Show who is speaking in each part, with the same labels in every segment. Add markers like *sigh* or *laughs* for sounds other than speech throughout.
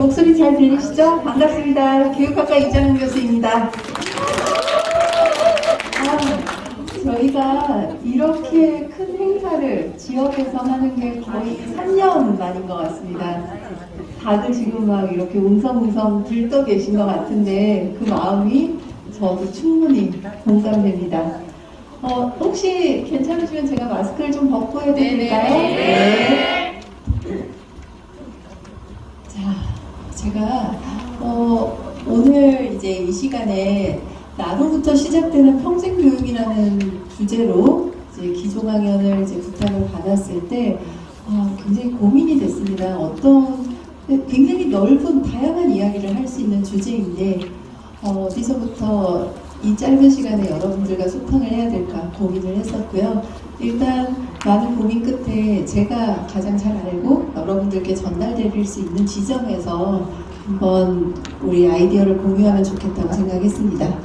Speaker 1: 목소리 잘 들리시죠? 반갑습니다. 교육학과 이장훈 교수입니다. 아, 저희가 이렇게 큰 행사를 지역에서 하는 게 거의 3년 만인 것 같습니다. 다들 지금 막 이렇게 웅성웅성 들떠 계신 것 같은데 그 마음이 저도 충분히 공감됩니다. 어, 혹시 괜찮으시면 제가 마스크를 좀 벗고 해도 될까요? 네. 자, 제가 어, 오늘 이제 이 시간에 나로부터 시작되는 평생 교육이라는 주제로 이제 기조 강연을 이제 부탁을 받았을 때 아, 굉장히 고민이 됐습니다. 어떤 굉장히 넓은 다양한 이야기를 할 수 있는 주제인데 어, 어디서부터 이 짧은 시간에 여러분들과 소통을 해야 될까 고민을 했었고요. 일단 많은 고민 끝에 제가 가장 잘 알고 여러분들께 전달드릴 수 있는 지점에서 한번 우리 아이디어를 공유하면 좋겠다고 생각했습니다.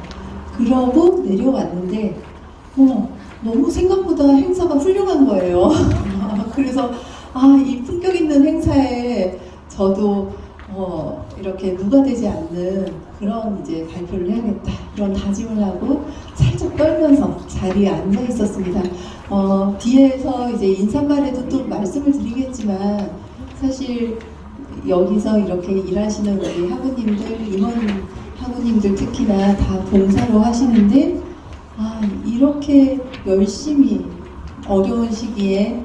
Speaker 1: 그러고 내려왔는데 어, 너무 생각보다 행사가 훌륭한 거예요. *laughs* 그래서 아, 이 품격 있는 행사에 저도 어, 이렇게 누가 되지 않는 그런 이제 발표를 해야겠다 이런 다짐을 하고 살짝 떨면서 자리에 앉아 있었습니다. 어, 뒤에서 이제 인사말에도 또 말씀을 드리겠지만 사실 여기서 이렇게 일하시는 우리 학우님들 임원 학우님들 특히나 다 봉사로 하시는데 아 이렇게 열심히 어려운 시기에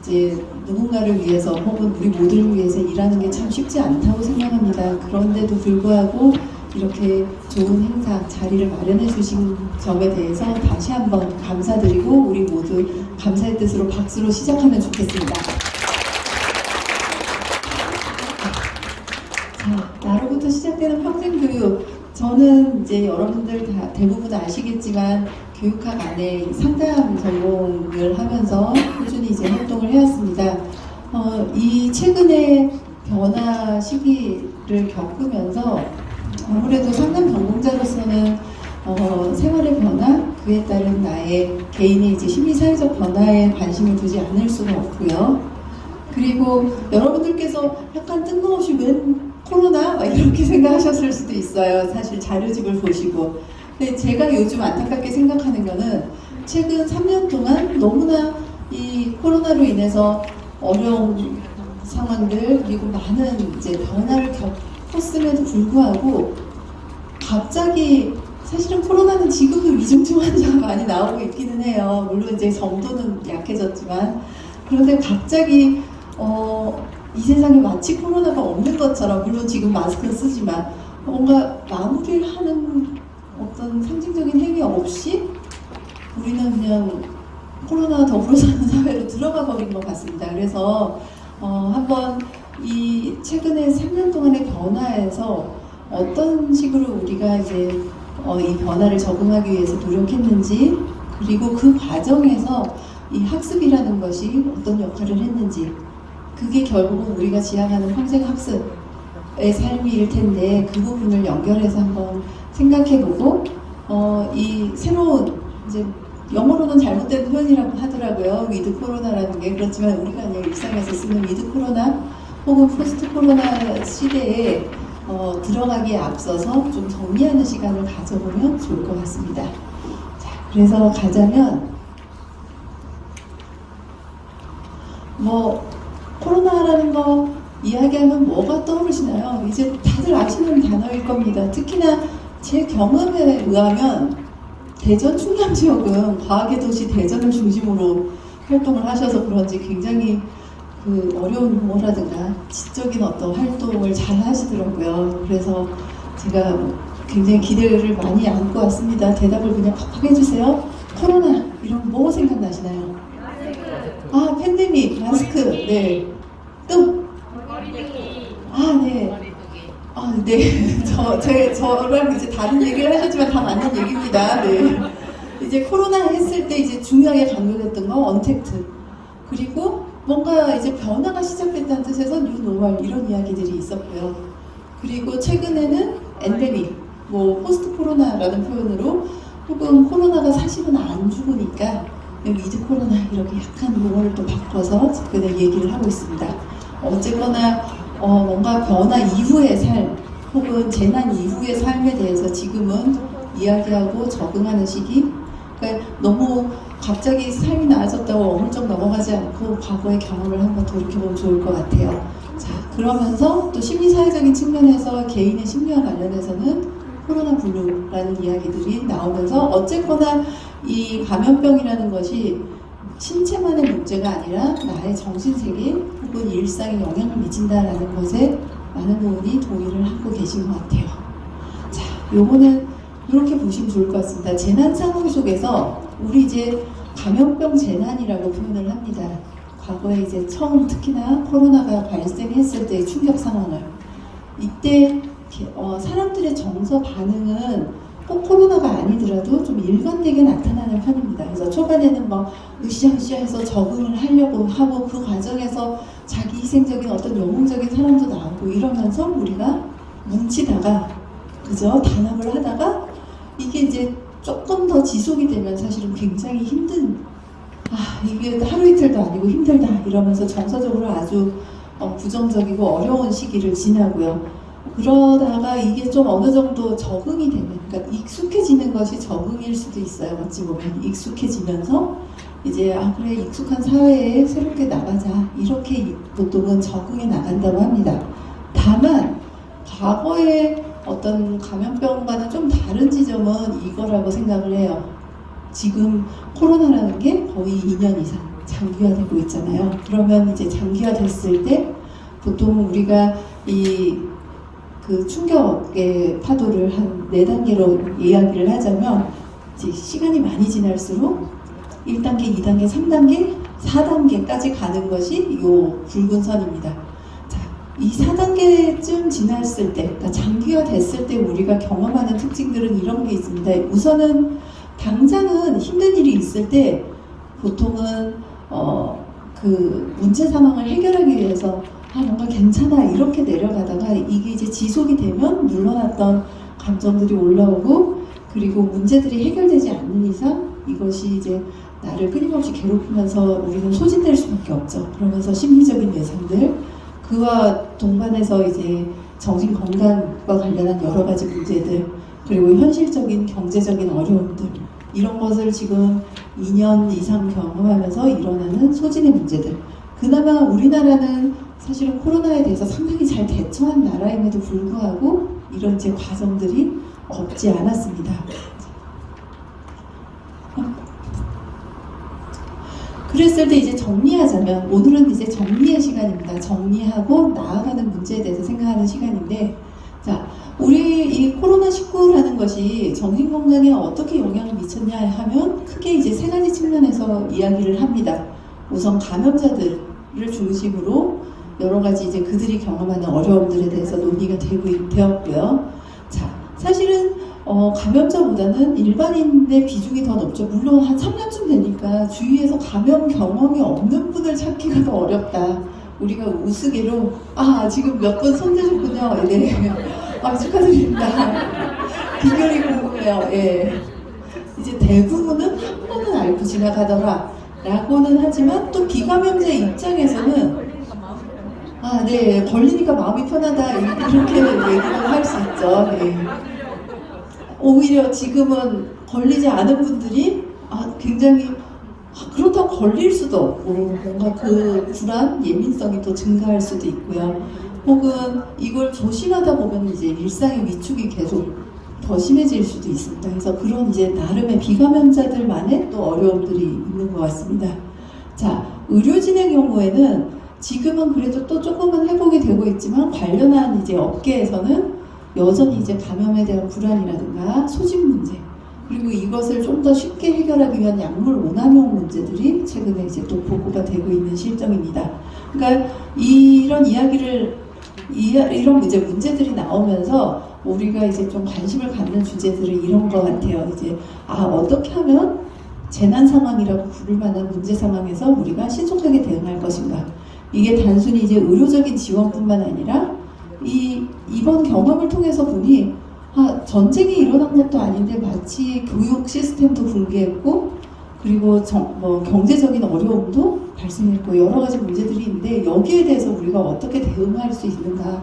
Speaker 1: 이제 누군가를 위해서 혹은 우리 모두를 위해서 일하는 게 참 쉽지 않다고 생각합니다. 그런데도 불구하고 이렇게 좋은 행사 자리를 마련해 주신 점에 대해서 다시 한번 감사드리고 우리 모두 감사의 뜻으로 박수로 시작하면 좋겠습니다. 자, 나로부터 시작되는 평생 교육. 저는 이제 여러분들 다 대부분 아시겠지만 교육학 안에 상담 전공을 하면서 꾸준히 이제 활동을 해왔습니다. 어, 이 최근의 변화 시기를 겪으면서 아무래도 상담 전공자로서는 어, 생활의 변화, 그에 따른 나의 개인의 이제 심리 사회적 변화에 관심을 두지 않을 수가 없고요. 그리고 여러분들께서 약간 뜬금없이 웬 코로나? 막 이렇게 *laughs* 생각하셨을 수도 있어요. 사실 자료집을 보시고. 근데 제가 요즘 안타깝게 생각하는 거는 최근 3년 동안 너무나 이 코로나로 인해서 어려운 상황들 그리고 많은 이제 변화를 겪었음에도 불구하고 갑자기 사실은 코로나는 지금도 위중증 환자가 *laughs* 많이 나오고 있기는 해요. 물론 이제 정도는 약해졌지만 그런데 갑자기 어, 이 세상에 마치 코로나가 없는 것처럼 물론 지금 마스크는 쓰지만 뭔가 마무리를 하는 어떤 상징적인 행위 없이 우리는 그냥 코로나와 더불어 사는 *laughs* 사회로 들어가 버린 것 같습니다. 그래서 어, 한번 이 최근에 3년 동안의 변화에서 어떤 식으로 우리가 이제 어, 이 변화를 적응하기 위해서 노력했는지 그리고 그 과정에서 이 학습이라는 것이 어떤 역할을 했는지 그게 결국은 우리가 지향하는 평생 학습의 삶일 텐데 그 부분을 연결해서 한번 생각해보고 어, 이 새로운 이제 영어로는 잘못된 표현이라고 하더라고요. 위드 코로나라는 게 그렇지만 우리가 그냥 일상에서 쓰는 위드 코로나 혹은 포스트 코로나 시대에 어, 들어가기에 앞서서 좀 정리하는 시간을 가져보면 좋을 것 같습니다. 자, 그래서 가자면 뭐 코로나라는 거 이야기하면 뭐가 떠오르시나요? 이제 다들 아시는 단어일 겁니다. 특히나 제 경험에 의하면 대전 충남 지역은 과학의 도시 대전을 중심으로 활동을 하셔서 그런지 굉장히 그 어려운 용어라든가 지적인 어떤 활동을 잘 하시더라고요. 그래서 제가 굉장히 기대를 많이 안고 왔습니다. 대답을 그냥 팍팍 해주세요. 코로나 이런 뭐 생각나시나요? 아 팬데믹 마스크 네. 또 아, 네. 아, 네. 저, 제, 저랑 이제 다른 얘기를 하셨지만 다 맞는 얘기입니다. 네. 이제 코로나 했을 때 이제 중요하게 강조됐던 건 언택트. 그리고 뭔가 이제 변화가 시작됐다는 뜻에서 뉴노멀 이런 이야기들이 있었고요. 그리고 최근에는 엔데믹, 뭐 포스트 코로나라는 표현으로 혹은 코로나가 사실은 안 죽으니까 위드 코로나 이렇게 약간 용어를 또 바꿔서 최근에 얘기를 하고 있습니다. 어쨌거나 어, 뭔가 변화 이후의 삶 혹은 재난 이후의 삶에 대해서 지금은 이야기하고 적응하는 시기. 그러니까 너무 갑자기 삶이 나아졌다고 어물쩍 넘어가지 않고 과거의 경험을 한번 돌이켜보면 좋을 것 같아요. 자, 그러면서 또 심리사회적인 측면에서 개인의 심리와 관련해서는 코로나 블루라는 이야기들이 나오면서 어쨌거나 이 감염병이라는 것이 신체만의 문제가 아니라 나의 정신세계 혹은 일상에 영향을 미친다라는 것에 많은 분이 동의를 하고 계신 것 같아요. 자, 요거는 이렇게 보시면 좋을 것 같습니다. 재난 상황 속에서 우리 이제 감염병 재난이라고 표현을 합니다. 과거에 이제 처음 특히나 코로나가 발생했을 때의 충격 상황을 이때 어, 사람들의 정서 반응은 꼭 코로나가 아니더라도 좀 일관되게 나타나는 편입니다. 그래서 초반에는 막 으쌰으쌰해서 적응을 하려고 하고 그 과정에서 자기 희생적인 어떤 영웅적인 사람도 나오고 이러면서 우리가 뭉치다가 그죠 단합을 하다가 이게 이제 조금 더 지속이 되면 사실은 굉장히 힘든 아 이게 하루 이틀도 아니고 힘들다 이러면서 정서적으로 아주 어, 부정적이고 어려운 시기를 지나고요. 그러다가 이게 좀 어느 정도 적응이 되면, 그러니까 익숙해지는 것이 적응일 수도 있어요. 어찌 보면 익숙해지면서 이제 아 그래 익숙한 사회에 새롭게 나가자 이렇게 보통은 적응해 나간다고 합니다. 다만 과거의 어떤 감염병과는 좀 다른 지점은 이거라고 생각을 해요. 지금 코로나라는 게 거의 2년 이상 장기화되고 있잖아요. 그러면 이제 장기화됐을 때 보통 우리가 이 그 충격의 파도를 한 네 단계로 이야기를 하자면 이제 시간이 많이 지날수록 1단계, 2단계, 3단계, 4단계까지 가는 것이 요 붉은 선입니다. 자, 이 4단계쯤 지났을 때, 그러니까 장기화 됐을 때 우리가 경험하는 특징들은 이런 게 있습니다. 우선은 당장은 힘든 일이 있을 때 보통은 어, 그 문제 상황을 해결하기 위해서 아 뭔가 괜찮아 이렇게 내려가다가 이게 이제 지속이 되면 물러났던 감정들이 올라오고 그리고 문제들이 해결되지 않는 이상 이것이 이제 나를 끊임없이 괴롭히면서 우리는 소진될 수밖에 없죠. 그러면서 심리적인 예상들 그와 동반해서 이제 정신 건강과 관련한 여러 가지 문제들 그리고 현실적인 경제적인 어려움들 이런 것을 지금 2년 이상 경험하면서 일어나는 소진의 문제들 그나마 우리나라는 사실은 코로나에 대해서 상당히 잘 대처한 나라임에도 불구하고 이런 제 과정들이 없지 않았습니다. 그랬을 때 이제 정리하자면 오늘은 이제 정리의 시간입니다. 정리하고 나아가는 문제에 대해서 생각하는 시간인데 자 우리 이 코로나 19라는 것이 정신 건강에 어떻게 영향을 미쳤냐 하면 크게 이제 세 가지 측면에서 이야기를 합니다. 우선 감염자들을 중심으로 여러 가지 이제 그들이 경험하는 어려움들에 대해서 논의가 되고 있- 되었고요. 자, 사실은 어, 감염자보다는 일반인의 비중이 더 높죠. 물론 한 3년쯤 되니까 주위에서 감염 경험이 없는 분을 찾기가 더 어렵다. 우리가 우스개로 아 지금 몇 분 손대셨군요. 네, *laughs* 아 축하드립니다. *laughs* 비결이 궁금해요. 예. 이제 대부분은 한 번은 앓고 지나가더라. 라고는 하지만 또 비감염자 입장에서는 아, 네. 걸리니까 마음이 편하다. 이렇게 얘기를 할 수 있죠. 네. 오히려 지금은 걸리지 않은 분들이 아, 굉장히 아, 그렇다고 걸릴 수도 없고 뭔가 그 불안, 예민성이 또 증가할 수도 있고요. 혹은 이걸 조심하다 보면 이제 일상의 위축이 계속 더 심해질 수도 있습니다. 그래서 그런 이제 나름의 비감염자들만의 또 어려움들이 있는 것 같습니다. 자, 의료진의 경우에는 지금은 그래도 또 조금은 회복이 되고 있지만 관련한 이제 업계에서는 여전히 이제 감염에 대한 불안이라든가 소진 문제 그리고 이것을 좀 더 쉽게 해결하기 위한 약물 오남용 문제들이 최근에 이제 또 보고가 되고 있는 실정입니다. 그러니까 이런 이야기를 이, 이런 이제 문제들이 나오면서 우리가 이제 좀 관심을 갖는 주제들은 이런 것 같아요. 이제 아 어떻게 하면 재난 상황이라고 부를 만한 문제 상황에서 우리가 신속하게 대응할 것인가? 이게 단순히 이제 의료적인 지원뿐만 아니라 이 이번 경험을 통해서 보니 아, 전쟁이 일어난 것도 아닌데 마치 교육 시스템도 붕괴했고 그리고 정, 뭐 경제적인 어려움도 발생했고 여러 가지 문제들이 있는데 여기에 대해서 우리가 어떻게 대응할 수 있는가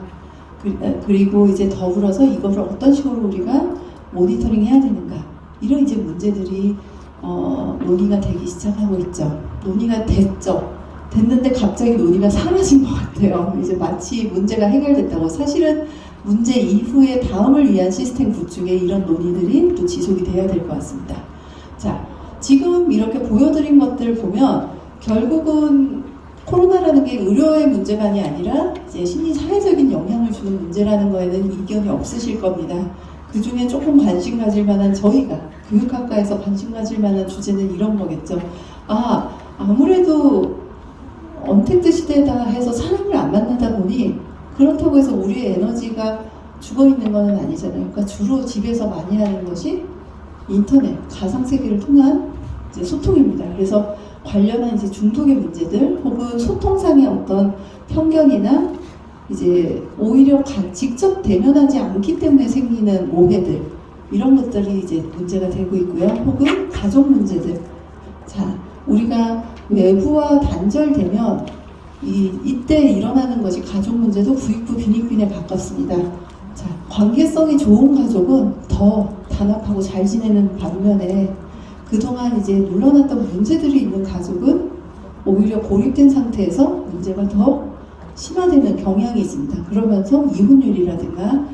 Speaker 1: 그- 어, 그리고 이제 더불어서 이거를 어떤 식으로 우리가 모니터링 해야 되는가 이런 이제 문제들이 어, 논의가 되기 시작하고 있죠. 논의가 됐죠. 됐는데 갑자기 논의가 사라진 것 같아요. 이제 마치 문제가 해결됐다고. 사실은 문제 이후에 다음을 위한 시스템 구축에 이런 논의들이 또 지속이 돼야 될 것 같습니다. 자, 지금 이렇게 보여드린 것들 보면 결국은 코로나라는 게 의료의 문제만이 아니라 이제 심리 사회적인 영향을 주는 문제라는 거에는 이견이 없으실 겁니다. 그 중에 조금 관심 가질 만한 저희가 교육학과에서 관심 가질 만한 주제는 이런 거겠죠. 아, 아무래도 언택트 시대다 해서 사람을 안 만나다 보니 그렇다고 해서 우리의 에너지가 죽어 있는 건 아니잖아요. 그러니까 주로 집에서 많이 하는 것이 인터넷, 가상 세계를 통한 소통입니다. 그래서 관련한 이제 중독의 문제들 혹은 소통상의 어떤 편견이나 이제 오히려 가- 직접 대면하지 않기 때문에 생기는 오해들 이런 것들이 이제 문제가 되고 있고요. 혹은 가족 문제들. 자, 우리가 외부와 단절되면 이, 이때 일어나는 것이 가족 문제도 부익부 빈익빈에 가깝습니다. 자, 관계성이 좋은 가족은 더 단합하고 잘 지내는 반면에 그동안 이제 물러났던 문제들이 있는 가족은 오히려 고립된 상태에서 문제가 더 심화되는 경향이 있습니다. 그러면서 이혼율이라든가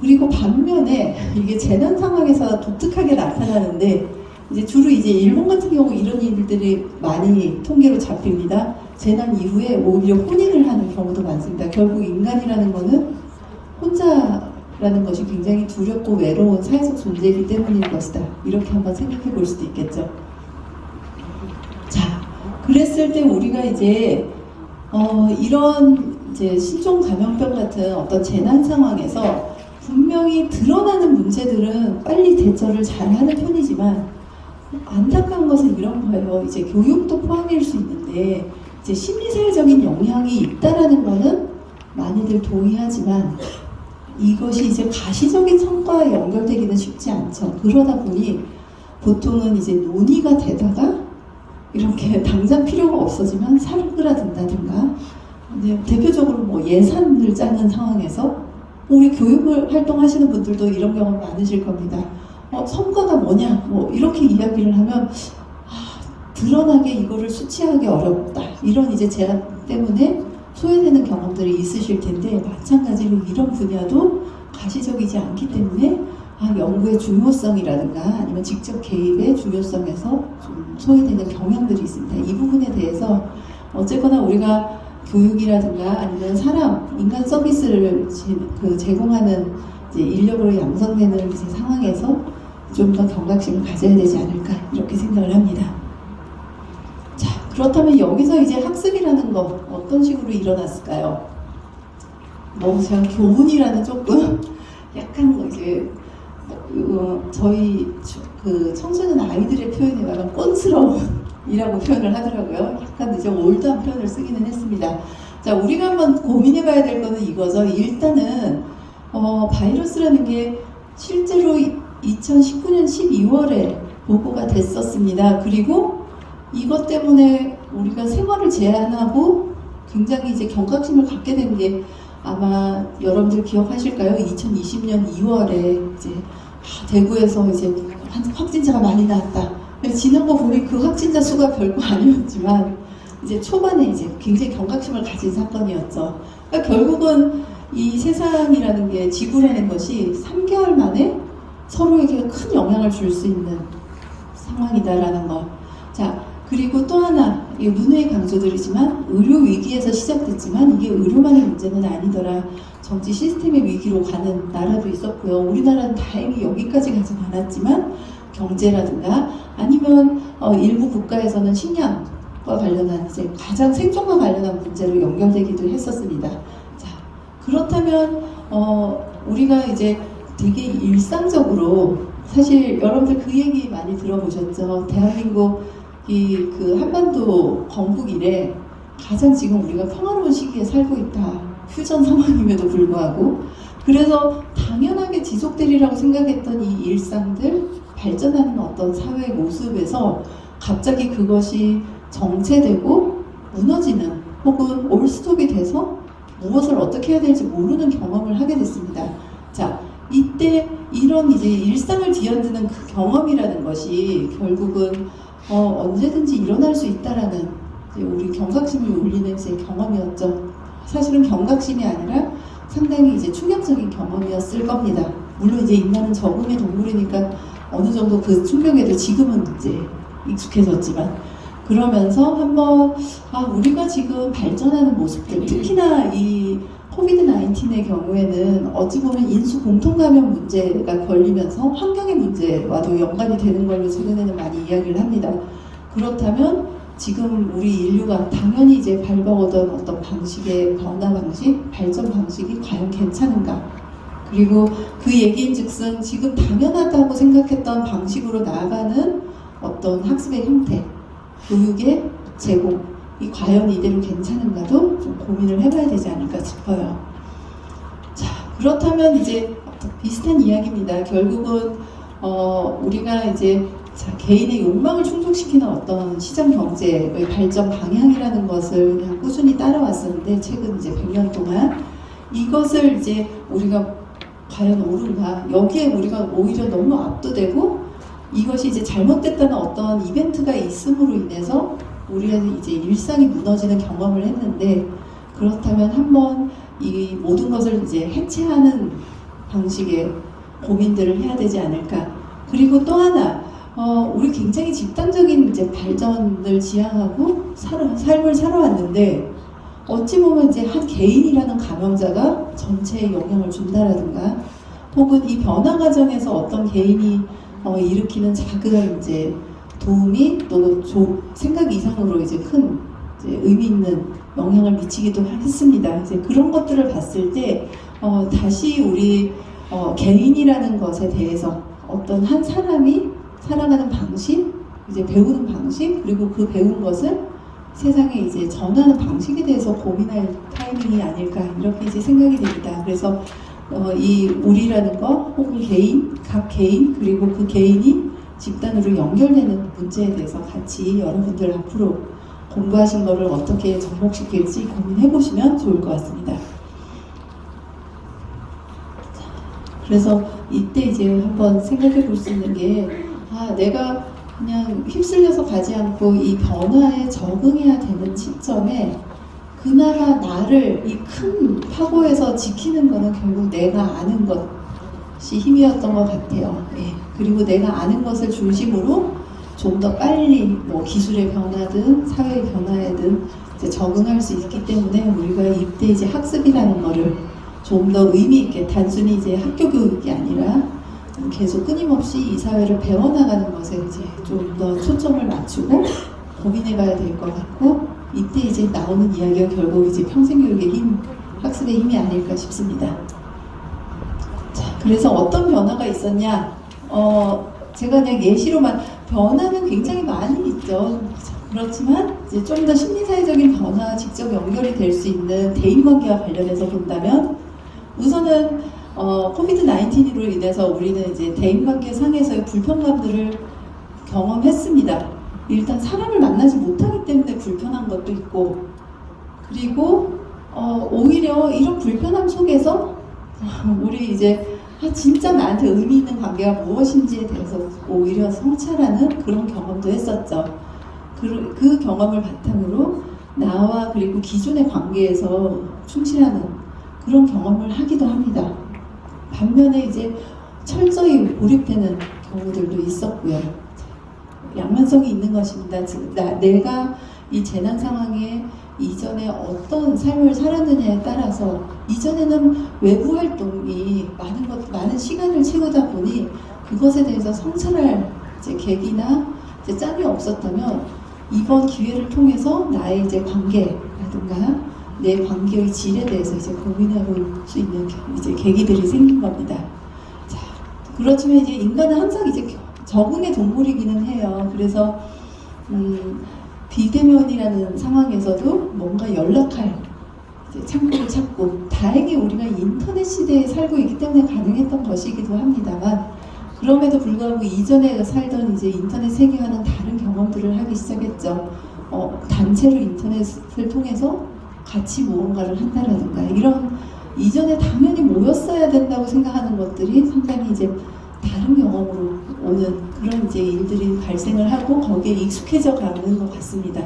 Speaker 1: 그리고 반면에 이게 재난 상황에서 독특하게 나타나는데 이제 주로 이제 일본 같은 경우 이런 일들이 많이 통계로 잡힙니다. 재난 이후에 오히려 혼인을 하는 경우도 많습니다. 결국 인간이라는 거는 혼자라는 것이 굉장히 두렵고 외로운 사회적 존재이기 때문일 것이다. 이렇게 한번 생각해 볼 수도 있겠죠. 자, 그랬을 때 우리가 이제 어, 이런 이제 신종 감염병 같은 어떤 재난 상황에서 분명히 드러나는 문제들은 빨리 대처를 잘 하는 편이지만 안타까운 것은 이런 거예요. 이제 교육도 포함일 수 있는데 이제 심리사회적인 영향이 있다라는 거는 많이들 동의하지만 이것이 이제 가시적인 성과에 연결되기는 쉽지 않죠. 그러다 보니 보통은 이제 논의가 되다가 이렇게 *laughs* 당장 필요가 없어지면 사그라든다든가 대표적으로 뭐 예산을 짜는 상황에서 우리 교육을 활동하시는 분들도 이런 경험 많으실 겁니다. 어, 성과가 뭐냐 뭐 이렇게 이야기를 하면 아, 드러나게 이거를 수치하기 어렵다 이런 이제 제한 때문에 소외되는 경험들이 있으실 텐데 마찬가지로 이런 분야도 가시적이지 않기 때문에 아, 연구의 중요성이라든가 아니면 직접 개입의 중요성에서 좀 소외되는 경향들이 있습니다. 이 부분에 대해서 어쨌거나 우리가 교육이라든가 아니면 사람, 인간 서비스를 지- 그 제공하는 인력으로 양성되는 상황에서 좀 더 경각심을 가져야 되지 않을까 이렇게 생각을 합니다. 자, 그렇다면 여기서 이제 학습이라는 거 어떤 식으로 일어났을까요? 너무 제가 교훈이라는 조금 *laughs* 약간 뭐 이제 어, 저희 주- 그 청소년 아이들의 표현에 가면 꼰스러움이라고 표현을 하더라고요. 약간 이제 올드한 표현을 쓰기는 했습니다. 자, 우리가 한번 고민해 봐야 될 거는 이거죠. 일단은 어, 바이러스라는 게 실제로 2019년 12월에 보고가 됐었습니다. 그리고 이것 때문에 우리가 생활을 제한하고 굉장히 이제 경각심을 갖게 된 게 아마 여러분들 기억하실까요? 2020년 2월에 이제 아, 대구에서 이제 한- 확진자가 많이 나왔다. 지난 거 보니 그 확진자 수가 별거 아니었지만 이제 초반에 이제 굉장히 경각심을 가진 사건이었죠. 그러니까 결국은 이 세상이라는 게 지구라는 것이 3개월 만에 서로에게 큰 영향을 줄 수 있는 상황이다라는 거. 자, 그리고 또 하나, 이 누누이 강조드리지만 의료 위기에서 시작됐지만 이게 의료만의 문제는 아니더라. 정치 시스템의 위기로 가는 나라도 있었고요. 우리나라는 다행히 여기까지 가지 않았지만 경제라든가 아니면 어, 일부 국가에서는 식량과 관련한 이제 가장 생존과 관련한 문제로 연결되기도 했었습니다. 자, 그렇다면 어, 우리가 이제 되게 일상적으로 사실 여러분들 그 얘기 많이 들어보셨죠. 대한민국 이 그 한반도 건국 이래 가장 지금 우리가 평화로운 시기에 살고 있다. 휴전 상황임에도 불구하고 그래서 당연하게 지속되리라고 생각했던 이 일상들 발전하는 어떤 사회 모습에서 갑자기 그것이 정체되고 무너지는 혹은 올스톱이 돼서 무엇을 어떻게 해야 될지 모르는 경험을 하게 이런 이제 일상을 뒤흔드는 그 경험이라는 것이 결국은 어, 언제든지 일어날 수 있다라는 우리 경각심을 울리는 제 경험이었죠. 사실은 경각심이 아니라 상당히 이제 충격적인 경험이었을 겁니다. 물론 이제 인간은 적응의 동물이니까 어느 정도 그 충격에도 지금은 이제 익숙해졌지만 그러면서 한번 아 우리가 지금 발전하는 모습들 특히나 이 코비드 19의 경우에는 어찌 보면 인수 공통 감염 문제가 걸리면서 환경의 문제와도 연관이 되는 걸로 최근에는 많이 이야기를 합니다. 그렇다면 지금 우리 인류가 당연히 이제 밟아오던 어떤 방식의 변화 방식, 발전 방식이 과연 괜찮은가? 그리고 그 얘기인 즉슨 지금 당연하다고 생각했던 방식으로 나아가는 어떤 학습의 형태, 교육의 제공, 이 과연 이대로 괜찮은가도 좀 고민을 해봐야 되지 않을까 싶어요. 자, 그렇다면 이제 비슷한 이야기입니다. 결국은 어, 우리가 이제 자, 개인의 욕망을 충족시키는 어떤 시장 경제의 발전 방향이라는 것을 그냥 꾸준히 따라왔었는데 최근 이제 100년 동안 이것을 이제 우리가 과연 옳은가 여기에 우리가 오히려 너무 압도되고 이것이 이제 잘못됐다는 어떤 이벤트가 있음으로 인해서 우리가 이제 일상이 무너지는 경험을 했는데 그렇다면 한번 이 모든 것을 이제 해체하는 방식의 고민들을 해야 되지 않을까. 그리고 또 하나, 어, 우리 굉장히 집단적인 이제 발전을 지향하고 살아, 삶을 살아왔는데 어찌 보면 이제 한 개인이라는 감염자가 전체에 영향을 준다라든가 혹은 이 변화 과정에서 어떤 개인이 어, 일으키는 작은 이제 도움이 또 조, 생각 이상으로 이제 큰 이제 의미 있는 영향을 미치기도 했습니다. 이제 그런 것들을 봤을 때 어, 다시 우리 어, 개인이라는 것에 대해서 어떤 한 사람이 살아가는 방식, 이제 배우는 방식, 그리고 그 배운 것을 세상에 이제 전하는 방식에 대해서 고민할 타이밍이 아닐까 이렇게 이제 생각이 됩니다. 그래서 어, 이 우리라는 거 혹은 개인, 각 개인 그리고 그 개인이 집단으로 연결되는 문제에 대해서 같이 여러분들 앞으로 공부하신 거를 어떻게 접목시킬지 고민해 보시면 좋을 것 같습니다. 자, 그래서 이때 이제 한번 생각해 볼 수 있는 게, 아, 내가 그냥 휩쓸려서 가지 않고 이 변화에 적응해야 되는 시점에 그나마 나를 이 큰 파고에서 지키는 거는 결국 내가 아는 것이 힘이었던 것 같아요. 예. 그리고 내가 아는 것을 중심으로 좀 더 빨리 뭐 기술의 변화든 사회의 변화에든 적응할 수 있기 때문에 우리가 이때 이제 학습이라는 거를 좀 더 의미 있게 단순히 이제 학교 교육이 아니라 계속 끊임없이 이 사회를 배워나가는 것에 이제 좀 더 초점을 맞추고 고민해봐야 될 것 같고 이때 이제 나오는 이야기가 결국 이제 평생 교육의 힘, 학습의 힘이 아닐까 싶습니다. 자, 그래서 어떤 변화가 있었냐? 어, 제가 그냥 예시로만 변화는 굉장히 많이 있죠. 그렇지만 이제 좀 더 심리사회적인 변화와 직접 연결이 될 수 있는 대인관계와 관련해서 본다면 우선은 어, 코비드 19으로 인해서 우리는 이제 대인관계 상에서의 불편감들을 경험했습니다. 일단 사람을 만나지 못하기 때문에 불편한 것도 있고 그리고 어, 오히려 이런 불편함 속에서 우리 이제 아, 진짜 나한테 의미 있는 관계가 무엇인지에 대해서 오히려 성찰하는 그런 경험도 했었죠. 그, 그 경험을 바탕으로 나와 그리고 기존의 관계에서 충실하는 그런 경험을 하기도 합니다. 반면에 이제 철저히 몰입되는 경우들도 있었고요. 양면성이 있는 것입니다. 즉, 나, 내가 이 재난 상황에 이전에 어떤 삶을 살았느냐에 따라서 이전에는 외부 활동이 많은 것, 많은 시간을 채우다 보니 그것에 대해서 성찰할 이제 계기나 이제 짬이 없었다면 이번 기회를 통해서 나의 이제 관계라든가 내 관계의 질에 대해서 이제 고민해 볼 수 있는 이제 계기들이 생긴 겁니다. 자, 그렇지만 이제 인간은 항상 이제 적응의 동물이기는 해요. 그래서 음, 비대면이라는 상황에서도 뭔가 연락할 창구를 찾고 다행히 우리가 인터넷 시대에 살고 있기 때문에 가능했던 것이기도 합니다만 그럼에도 불구하고 이전에 살던 이제 인터넷 세계와는 다른 경험들을 하기 시작했죠. 어, 단체로 인터넷을 통해서 같이 무언가를 한다라든가 이런 이전에 당연히 모였어야 된다고 생각하는 것들이 상당히 이제 다른 경험으로 오는 그런 이제 일들이 발생을 하고 거기에 익숙해져 가는 것 같습니다.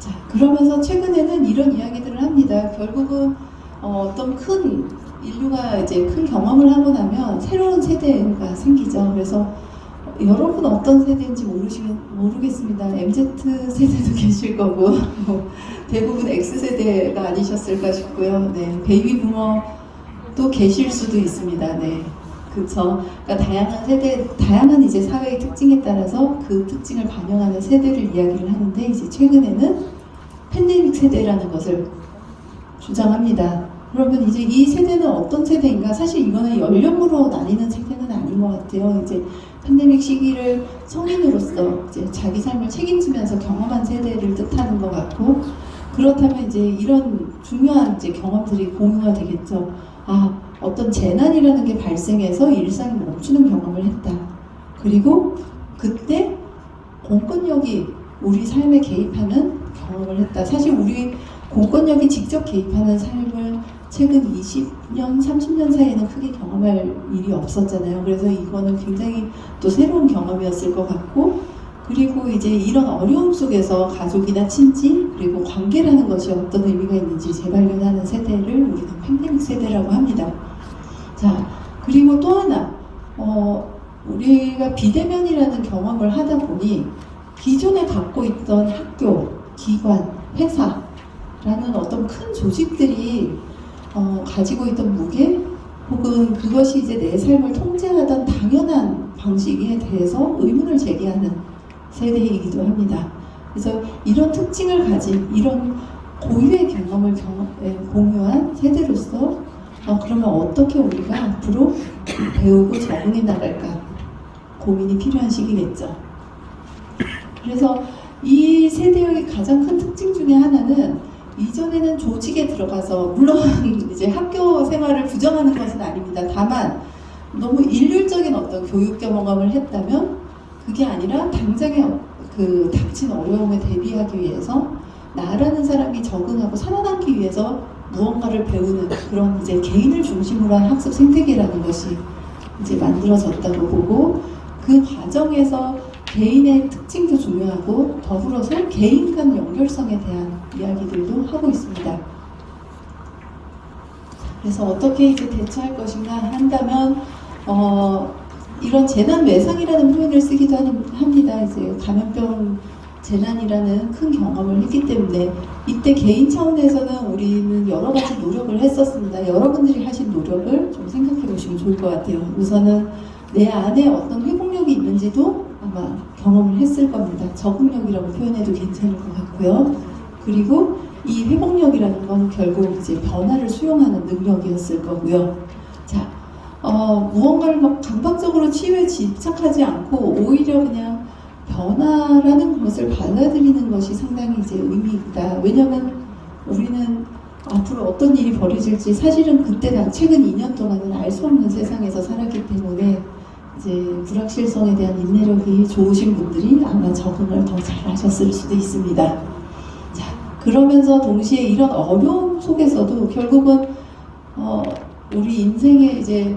Speaker 1: 자, 그러면서 최근에는 이런 이야기들을 합니다. 결국은 어, 어떤 큰 인류가 이제 큰 경험을 하고 나면 새로운 세대가 생기죠. 그래서 여러분 어떤 세대인지 모르시, 모르겠습니다. MZ 세대도 *laughs* 계실 거고 뭐 대부분 X 세대가 아니셨을까 싶고요. 네, 베이비 부머도 계실 수도 있습니다. 네, 그렇죠. 그러니까 다양한 세대, 다양한 이제 사회의 특징에 따라서 그 특징을 반영하는 세대를 이야기를 하는데 이제 최근에는 팬데믹 세대라는 것을 주장합니다. 그러면 이제 이 세대는 어떤 세대인가? 사실 이거는 연령으로 나뉘는 세대는 아닌 것 같아요. 이제 팬데믹 시기를 성인으로서 이제 자기 삶을 책임지면서 경험한 세대를 뜻하는 것 같고 그렇다면 이제 이런 중요한 이제 경험들이 공유가 되겠죠. 아 어떤 재난이라는 게 발생해서 일상이 멈추는 경험을 했다. 그리고 그때 공권력이 우리 삶에 개입하는 경험을 했다. 사실 우리 공권력이 직접 개입하는 삶을 최근 20년, 30년 사이에는 크게 경험할 일이 없었잖아요. 그래서 이거는 굉장히 또 새로운 경험이었을 것 같고, 그리고 이제 이런 어려움 속에서 가족이나 친지, 그리고 관계라는 것이 어떤 의미가 있는지 재발견하는 세대를 우리는 팬데믹 세대라고 합니다. 자, 그리고 또 하나, 어, 우리가 비대면이라는 경험을 하다 보니 기존에 갖고 있던 학교, 기관, 회사라는 어떤 큰 조직들이 어, 가지고 있던 무게 혹은 그것이 이제 내 삶을 통제하던 당연한 방식에 대해서 의문을 제기하는 세대이기도 합니다. 그래서 이런 특징을 가진 이런 고유의 경험을 경험, 에, 공유한 세대로서 어, 그러면 어떻게 우리가 앞으로 배우고 적응해 나갈까 고민이 필요한 시기겠죠. 그래서 이 세대의 가장 큰 특징 중에 하나는 이전에는 조직에 들어가서 물론 *laughs* 이제 학교 생활을 부정하는 것은 아닙니다. 다만 너무 일률적인 어떤 교육 경험을 했다면 그게 아니라 당장의 그 닥친 어려움에 대비하기 위해서 나라는 사람이 적응하고 살아남기 위해서 무언가를 배우는 그런 이제 개인을 중심으로 한 학습 생태계라는 것이 이제 만들어졌다고 보고 그 과정에서 개인의 특징도 중요하고 더불어서 개인 간 연결성에 대한 이야기들도 하고 있습니다. 그래서 어떻게 이제 대처할 것인가 한다면 어, 이런 재난 외상이라는 표현을 쓰기도 합니다. 이제 감염병 재난이라는 큰 경험을 했기 때문에 이때 개인 차원에서는 우리는 여러 가지 노력을 했었습니다. 여러분들이 하신 노력을 좀 생각해 보시면 좋을 것 같아요. 우선은 내 안에 어떤 회복력이 있는지도 아마 경험을 했을 겁니다. 적응력이라고 표현해도 괜찮을 것 같고요. 그리고 이 회복력이라는 건 결국 이제 변화를 수용하는 능력이었을 거고요. 자, 어, 무언가를 막 강박적으로 치유에 집착하지 않고 오히려 그냥 변화라는 것을 받아들이는 것이 상당히 이제 의미 있다. 왜냐면 우리는 앞으로 어떤 일이 벌어질지 사실은 그때 당 최근 2년 동안은 알 수 없는 세상에서 살았기 때문에 이제 불확실성에 대한 인내력이 좋으신 분들이 아마 적응을 더 잘하셨을 수도 있습니다. 자, 그러면서 동시에 이런 어려움 속에서도 결국은 어, 우리 인생의 이제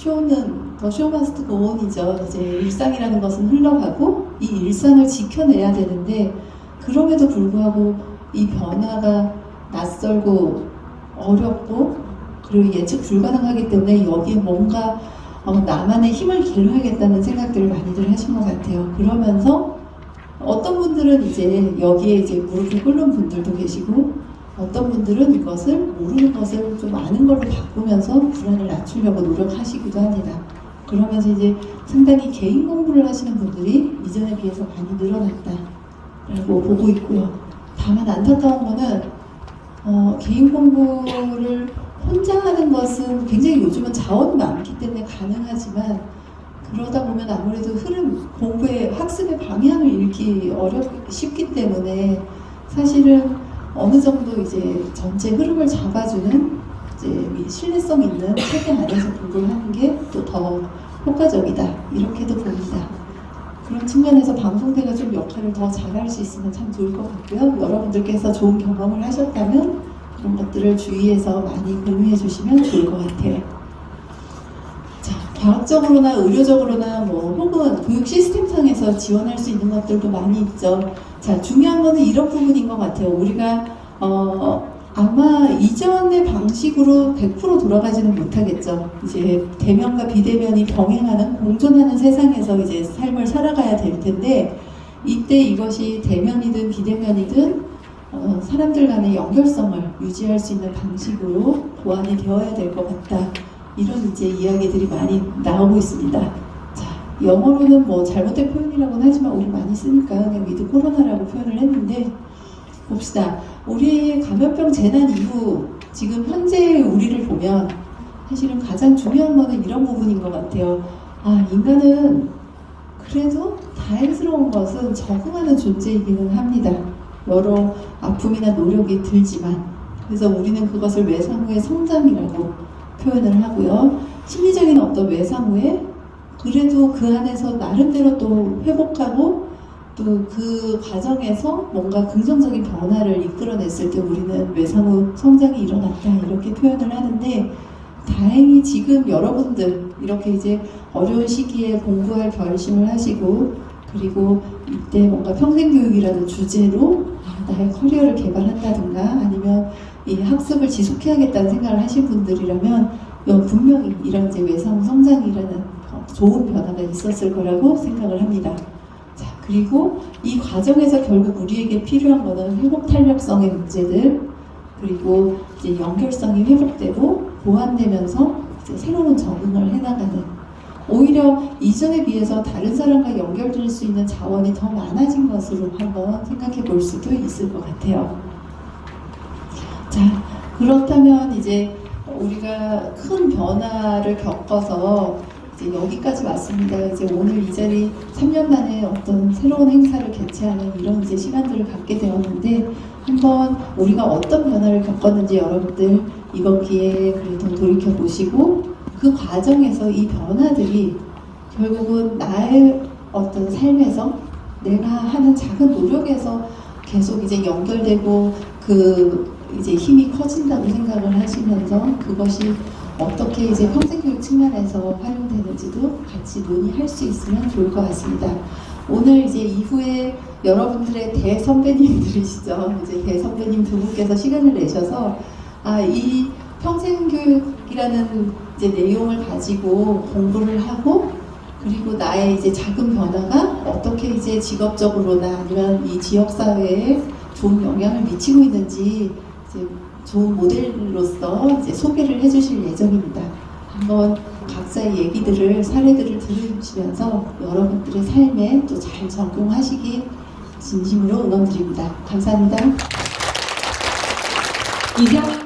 Speaker 1: 쇼는 더 쇼마스트 고온이죠. 이제 일상이라는 것은 흘러가고 이 일상을 지켜내야 되는데 그럼에도 불구하고 이 변화가 낯설고 어렵고 그리고 예측 불가능하기 때문에 여기에 뭔가 어, 나만의 힘을 기울여야겠다는 생각들을 많이들 하신 것 같아요. 그러면서 어떤 분들은 이제 여기에 이제 무릎을 꿇는 분들도 계시고 어떤 분들은 이것을 모르는 것을 좀 아는 걸로 바꾸면서 불안을 낮추려고 노력하시기도 합니다. 그러면서 이제 상당히 개인 공부를 하시는 분들이 이전에 비해서 많이 늘어났다라고 보고 있고요. 다만 안타까운 거는 어, 개인 공부를 혼자 하는 것은 굉장히 요즘은 자원이 많기 때문에 가능하지만 그러다 보면 아무래도 흐름 공부의 학습의 방향을 잃기 어렵 쉽기 때문에 사실은 어느 정도 이제 전체 흐름을 잡아주는 이제 이 신뢰성 있는 체계 안에서 공부를 하는 게 또 더 효과적이다 이렇게도 봅니다. 그런 측면에서 방송대가 좀 역할을 더 잘할 수 있으면 참 좋을 것 같고요. 여러분들께서 좋은 경험을 하셨다면 그런 것들을 주위에서 많이 공유해 주시면 좋을 것 같아요. 자, 과학적으로나 의료적으로나 뭐 혹은 교육 시스템상에서 지원할 수 있는 것들도 많이 있죠. 자, 중요한 거는 이런 부분인 것 같아요. 우리가 어, 아마 이전의 방식으로 100% 돌아가지는 못하겠죠. 이제 대면과 비대면이 병행하는 공존하는 세상에서 이제 삶을 살아가야 될 텐데 이때 이것이 대면이든 비대면이든 어, 사람들 간의 연결성을 유지할 수 있는 방식으로 보완이 되어야 될 것 같다. 이런 이제 이야기들이 많이 나오고 있습니다. 자, 영어로는 뭐 잘못된 표현이라고는 하지만 우리 많이 쓰니까 그냥 위드 코로나라고 표현을 했는데 봅시다. 우리 감염병 재난 이후 지금 현재 우리를 보면 사실은 가장 중요한 거는 이런 부분인 것 같아요. 아, 인간은 그래도 다행스러운 것은 적응하는 존재이기는 합니다. 여러 아픔이나 노력이 들지만 그래서 우리는 그것을 외상 후의 성장이라고 표현을 하고요. 심리적인 어떤 외상 후에 그래도 그 안에서 나름대로 또 회복하고 또 그 과정에서 뭔가 긍정적인 변화를 이끌어냈을 때 우리는 외상 후 성장이 일어났다 이렇게 표현을 하는데 다행히 지금 여러분들 이렇게 이제 어려운 시기에 공부할 결심을 하시고 그리고 이때 뭔가 평생교육이라는 주제로 아, 나의 커리어를 개발한다든가 아니면 이 학습을 지속해야겠다는 생각을 하신 분들이라면 여- 분명히 이런 이제 외상 성장이라는 좋은 변화가 있었을 거라고 생각을 합니다. 자, 그리고 이 과정에서 결국 우리에게 필요한 거는 회복 탄력성의 문제들, 그리고 이제 연결성이 회복되고 보완되면서 이제 새로운 적응을 해나가는 오히려 이전에 비해서 다른 사람과 연결될 수 있는 자원이 더 많아진 것으로 한번 생각해 볼 수도 있을 것 같아요. 자, 그렇다면 이제 우리가 큰 변화를 겪어서 이제 여기까지 왔습니다. 이제 오늘 이 자리 3년 만에 어떤 새로운 행사를 개최하는 이런 이제 시간들을 갖게 되었는데 한번 우리가 어떤 변화를 겪었는지 여러분들 이번 기회에 그래도 돌이켜 보시고 그 과정에서 이 변화들이 결국은 나의 어떤 삶에서 내가 하는 작은 노력에서 계속 이제 연결되고 그 이제 힘이 커진다고 생각을 하시면서 그것이 어떻게 이제 평생교육 측면에서 활용되는지도 같이 논의할 수 있으면 좋을 것 같습니다. 오늘 이제 이후에 여러분들의 대선배님들이시죠. 이제 대선배님 두 분께서 시간을 내셔서 아, 이 평생교육이라는 이제 내용을 가지고 공부를 하고 그리고 나의 이제 작은 변화가 어떻게 이제 직업적으로나 아니면 이 지역 사회에 좋은 영향을 미치고 있는지 이제 좋은 모델로서 이제 소개를 해주실 예정입니다. 한번 각자의 얘기들을 사례들을 들으시면서 여러분들의 삶에 또 잘 적용하시기 진심으로 응원드립니다. 감사합니다.
Speaker 2: 이병